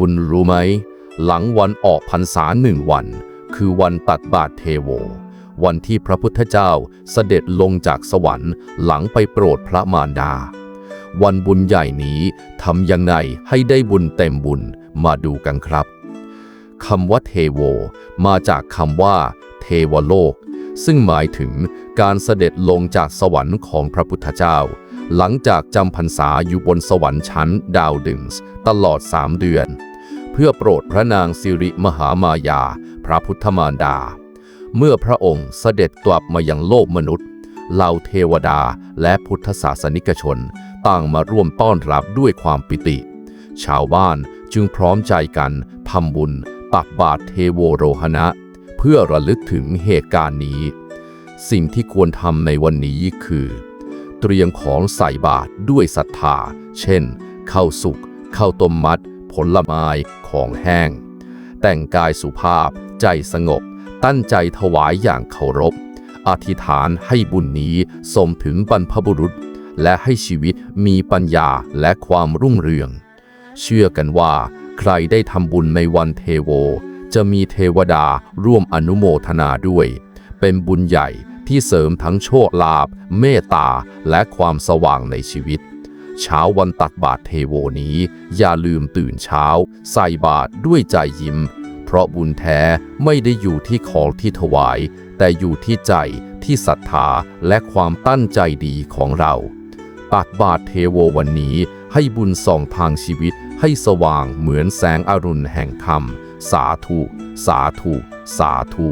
คุณรู้ไหม หลังวันออกพรรษาหนึ่งวัน คือวันตัดบาตรเทโว วันที่พระพุทธเจ้าเสด็จลงจากสวรรค์ หลังไปโปรดพระมารดา วันบุญใหญ่นี้ทำยังไงให้ได้บุญเต็มบุญมาดูกันครับคำว่าเทโว มาจากคำว่า เทวโลก ซึ่งหมายถึงการเสด็จลงจากสวรรค์ของพระพุทธเจ้า หลังจากจำพรรษาอยู่บนสวรรค์ชั้นดาวดึงส์ตลอดสามเดือน เพื่อโปรดพระนางสิริมหามายา พระพุทธมารดา เมื่อพระองค์เสด็จกลับมายังโลกมนุษย์เหล่าเทวดาและพุทธศาสนิกชน ต่างมาร่วมต้อนรับด้วยความปิติ ชาวบ้านจึงพร้อมใจกันทำบุญตักบาตรเทโวโรหณะ เพื่อระลึกถึงเหตุการณ์นี้ สิ่งที่ควรทำในวันนี้คือ ตรียมของใส่บาตรด้วยศรัทธา เช่นข้าวสุกข้าวต้มมัด ผลไม้ของแห้ง แต่งกายสุภาพ ใจสงบ ตั้งใจถวายอย่างเคารพ อธิษฐานให้บุญนี้สมถึงบรรพบุรุษ และให้ชีวิตมีปัญญาและความรุ่งเรือง เชื่อกันว่า ใครได้ทำบุญในวันเทโว จะมีเทวดาร่วมอนุโมทนาด้วย เป็นบุญใหญ่ ที่เสริมทั้งโชคลาภเมตตา และความสว่างในชีวิต เช้าวันตักบาตรเทโวนี้ อย่าลืมตื่นเช้า ใส่บาตรด้วยใจยิ้ม เพราะบุญแท้ไม่ได้อยู่ที่ของที่ถวาย แต่อยู่ที่ใจที่ศรัทธาและความตั้งใจดีของเราตักบาตรเทโววันนี้ให้บุญส่องทางชีวิตให้สว่างเหมือนแสงอรุณแห่งธรรม สาธุ สาธุ สาธุ